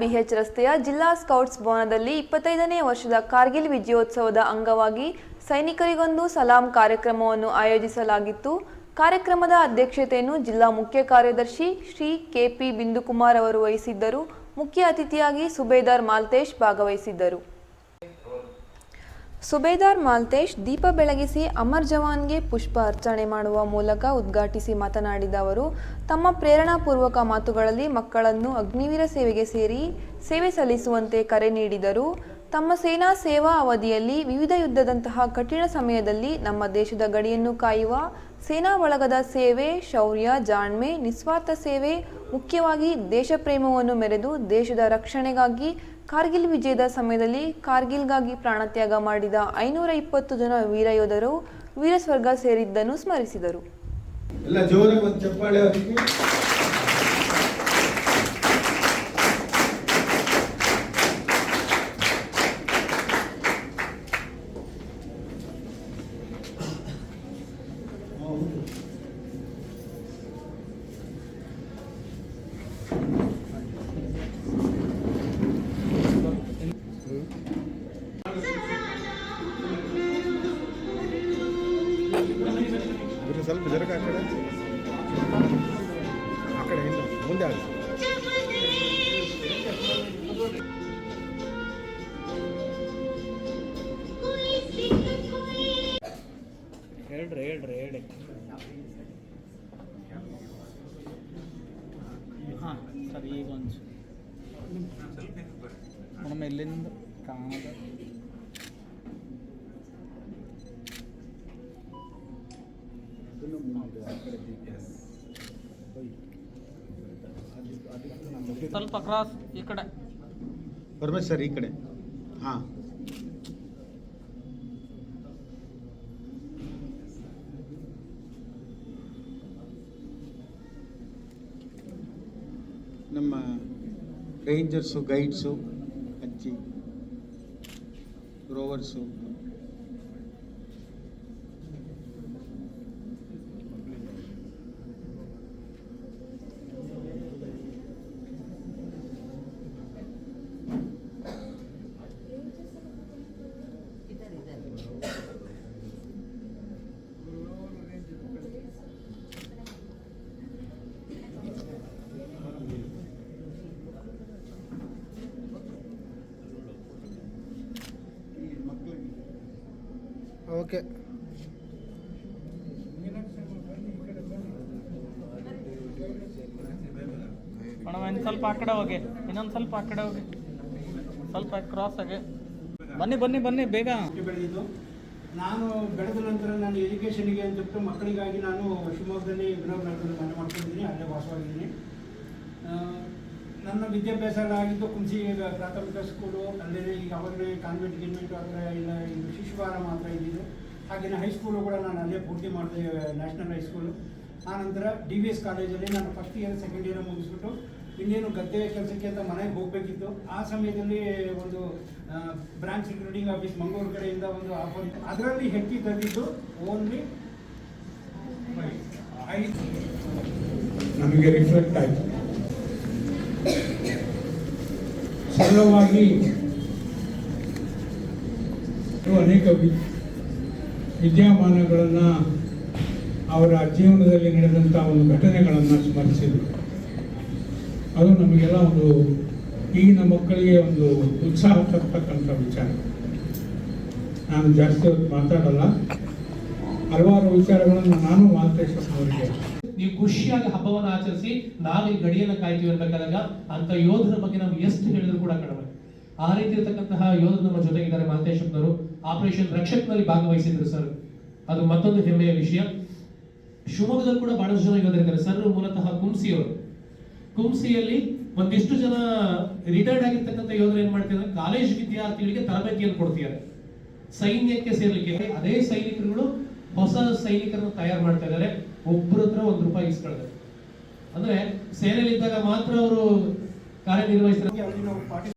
BH ರಸ್ತೆಯ ಜಿಲ್ಲಾ scouts ಭವನದಲ್ಲಿ ಇಪ್ಪತ್ತೈದನೇ ವರ್ಷದ ಕಾರ್ಗಿಲ್ ವಿಜಯೋತ್ಸವದ ಅಂಗವಾಗಿ ಸೈನಿಕರಿಗೊಂದು ಸಲಾಂ ಕಾರ್ಯಕ್ರಮವನ್ನು ಆಯೋಜಿಸಲಾಗಿತ್ತು. ಕಾರ್ಯಕ್ರಮದ ಅಧ್ಯಕ್ಷತೆಯನ್ನು ಜಿಲ್ಲಾ ಮುಖ್ಯ ಕಾರ್ಯದರ್ಶಿ ಶ್ರೀ ಕೆಪಿ ಬಿಂದುಕುಮಾರ್ ಅವರು ವಹಿಸಿದ್ದರು. ಮುಖ್ಯ ಅತಿಥಿಯಾಗಿ ಸುಬೇದಾರ್ ಮಾಲ್ತೇಶ್ ಭಾಗವಹಿಸಿದ್ದರು. ಸುಬೇದಾರ್ ಮಾಲ್ತೇಶ್ ದೀಪ ಬೆಳಗಿಸಿ ಅಮರ್ ಜವಾನ್ಗೆ ಪುಷ್ಪ ಅರ್ಚನೆ ಮಾಡುವ ಮೂಲಕ ಉದ್ಘಾಟಿಸಿ ಮಾತನಾಡಿದ ಅವರು, ತಮ್ಮ ಪ್ರೇರಣಾಪೂರ್ವಕ ಮಾತುಗಳಲ್ಲಿ ಮಕ್ಕಳನ್ನು ಅಗ್ನಿವೀರ ಸೇವೆಗೆ ಸೇರಿ ಸೇವೆ ಸಲ್ಲಿಸುವಂತೆ ಕರೆ ನೀಡಿದರು. ತಮ್ಮ ಸೇನಾ ಸೇವಾ ಅವಧಿಯಲ್ಲಿ ವಿವಿಧ ಯುದ್ಧದಂತಹ ಕಠಿಣ ಸಮಯದಲ್ಲಿ ನಮ್ಮ ದೇಶದ ಗಡಿಯನ್ನು ಕಾಯುವ ಸೇನಾ ಬಳಗದ ಸೇವೆ, ಶೌರ್ಯ, ಜಾಣ್ಮೆ, ನಿಸ್ವಾರ್ಥ ಸೇವೆ ಮುಖ್ಯವಾಗಿ ದೇಶಪ್ರೇಮವನ್ನು ಮೆರೆದು ದೇಶದ ರಕ್ಷಣೆಗಾಗಿ ಕಾರ್ಗಿಲ್ ವಿಜಯದ ಸಮಯದಲ್ಲಿ ಕಾರ್ಗಿಲ್ಗಾಗಿ ಪ್ರಾಣತ್ಯಾಗ ಮಾಡಿದ ಐನೂರ ಇಪ್ಪತ್ತು ಜನ ವೀರ ಯೋಧರು ವೀರಸ್ವರ್ಗ ಸೇರಿದ್ದನ್ನು ಸ್ಮರಿಸಿದರು. ಸ್ವಲ್ಪ ಜರಗ ಆ ಕಡೆ ಆ ಕಡೆ ಇಲ್ಲ ಮುಂದೆ ಆಗಿ ಹೇಳ್ರಿ ಹೇಳ್ರಿ ಹೇಳಿ ಹಾಂ ಸರಿ ಈಗ ಒಂದು ಮೇಡಮ್ ಎಲ್ಲಿಂದ ಕಾಣದ ಸ್ವಲ್ಪ ಕ್ರಾಸ್ ಈ ಕಡೆ. ಪರಮೇಶ್ವರ್ ಈ ಕಡೆ. ಹಾಂ. ನಮ್ಮ ರೇಂಜರ್ಸು ಗೈಡ್ಸು ಅಜ್ಜಿ ರೋವರ್ಸು ಓಕೆ. ಮೇಡಮ್ ಇನ್ನು ಸ್ವಲ್ಪ ಆ ಕಡೆ ಹೋಗಿ. ಇನ್ನೊಂದು ಸ್ವಲ್ಪ ಆ ಕಡೆ ಹೋಗಿ. ಸ್ವಲ್ಪ ಕ್ರಾಸ್ ಆಗಿ. ಬನ್ನಿ ಬನ್ನಿ ಬನ್ನಿ ಬೇಗ. ಬೆಳೆದಿದ್ದು ನಾನು ಬೆಳೆದ ನಂತರ ನಾನು ಎಜುಕೇಷನ್ಗೆ ಅಂತ ಬಿಟ್ಟು ಮಕ್ಕಳಿಗಾಗಿ ನಾನು ಶಿವಮೊಗ್ಗದಲ್ಲಿ ಮನೆ ಮಾಡ್ಕೊಂಡಿದ್ದೀನಿ. ಅಲ್ಲೇ ವಾಸವಾಗಿದ್ದೀನಿ. ಆ, ನನ್ನ ವಿದ್ಯಾಭ್ಯಾಸ ಎಲ್ಲ ಆಗಿದ್ದು ಕುಂಸಿ ಪ್ರಾಥಮಿಕ ಸ್ಕೂಲು ಅಲ್ಲೇ ಈಗ ಅವರಿಗೆ ಕಾನ್ವೆಂಟ್ ಗಿನ್ವೆಂಟ್ ಆ ಥರ ಇಲ್ಲ ಇದು ಶಿಶುವಾರ ಮಾತ್ರ ಇದ್ದಿದ್ದು ಹಾಗೆಯೇ ಹೈಸ್ಕೂಲು ಕೂಡ ನಾನು ಅಲ್ಲೇ ಪೂರ್ತಿ ಮಾಡಿದೆ ನ್ಯಾಷನಲ್ ಹೈಸ್ಕೂಲು ಆನಂತರ ಡಿ ವಿ ಎಸ್ ಕಾಲೇಜಲ್ಲಿ ನಾನು ಫಸ್ಟ್ ಇಯರ್ ಸೆಕೆಂಡ್ ಇಯರ್ ಮುಗಿಸ್ಬಿಟ್ಟು ಇನ್ನೇನು ಗದ್ದೆ ಕೆಲಸಕ್ಕೆ ಅಂತ ಮನೆಗೆ ಹೋಗಬೇಕಿತ್ತು. ಆ ಸಮಯದಲ್ಲಿ ಒಂದು ಬ್ರಾಂಚ್ ರಿಕ್ರೂಟಿಂಗ್ ಆಫೀಸ್ ಮಂಗಳೂರು ಕಡೆಯಿಂದ ಒಂದು ಆಫರ್ ಇತ್ತು. ಅದರಲ್ಲಿ ಹೆಚ್ಚಿ ತಂದಿದ್ದು ಓನ್ಲಿ ನಮಗೆ ರಿಫ್ಲೆಕ್ಟ್ ಆಯಿತು. ಸರಳವಾಗಿ ಅನೇಕ ವಿದ್ಯಮಾನಗಳನ್ನು ಅವರ ಜೀವನದಲ್ಲಿ ನಡೆದಂಥ ಒಂದು ಘಟನೆಗಳನ್ನು ಸ್ಮರಿಸಿದರು. ಅದು ನಮಗೆಲ್ಲ ಒಂದು ಈಗಿನ ಮಕ್ಕಳಿಗೆ ಒಂದು ಉತ್ಸಾಹ ತರ್ತಕ್ಕಂಥ ವಿಚಾರ. ನಾನು ಜಾಸ್ತಿ ಮಾತಾಡಲ್ಲ. ಹಲವಾರು ವಿಚಾರಗಳನ್ನು ನಾನು ಮಾತೇಶ್ವರ ಅವರಿಗೆ ನೀವು ಖುಷಿಯಾಗಿ ಹಬ್ಬವನ್ನು ಆಚರಿಸಿ ನಾವೇ ಗಡಿಯನ್ನ ಕಾಯ್ತೀವಿ ಅನ್ಬೇಕಾದಾಗ ಅಂತ ಯೋಧರ ಬಗ್ಗೆ ನಾವು ಎಷ್ಟು ಹೇಳಿದ್ರು ಕೂಡ ಕಡಿಮೆ. ಆ ರೀತಿ ಇರತಕ್ಕಂತಹ ಯೋಧರು ನಮ್ಮ ಜೊತೆಗಿದ್ದಾರೆ ಮಾಂತೇಶಪ್ಪನವರು ಆಪರೇಷನ್ ರಕ್ಷಕ್ನಲ್ಲಿ ಭಾಗವಹಿಸಿದ್ರು ಸರ್ ಅದು ಮತ್ತೊಂದು ಹೆಮ್ಮೆಯ ವಿಷಯ. ಶಿವಮೊಗ್ಗದಲ್ಲಿ ಕೂಡ ಬಹಳಷ್ಟು ಜನ ಯೋಧರಿದ್ದಾರೆ ಸರ್, ಮೂಲತಃ ಕುಂಸಿಯವರು. ಕುಂಸಿಯಲ್ಲಿ ಒಂದಿಷ್ಟು ಜನ ರಿಟೈರ್ಡ್ ಆಗಿರ್ತಕ್ಕಂಥ ಯೋಧರು ಏನ್ ಮಾಡ್ತಿದ್ದಾರೆ? ಕಾಲೇಜ್ ವಿದ್ಯಾರ್ಥಿಗಳಿಗೆ ತರಬೇತಿಯನ್ನು ಕೊಡ್ತಿದ್ದಾರೆ. ಸೈನ್ಯಕ್ಕೆ ಸೇರ್ಲಿಕ್ಕೆ. ಅದೇ ಸೈನಿಕರುಗಳು ಹೊಸ ಸೈನಿಕರನ್ನು ತಯಾರು ಮಾಡ್ತಾ ಇದ್ದಾರೆ. ಒಬ್ಬರ ಹತ್ರ ಒಂದ್ ರೂಪಾಯಿ ಇಸ್ಕೊಳ್ತಾರೆ. ಅಂದ್ರೆ ಸೇನೆಯಲ್ಲಿದ್ದಾಗ ಮಾತ್ರ ಅವರು ಕಾರ್ಯನಿರ್ವಹಿಸ್ತಾರೆ.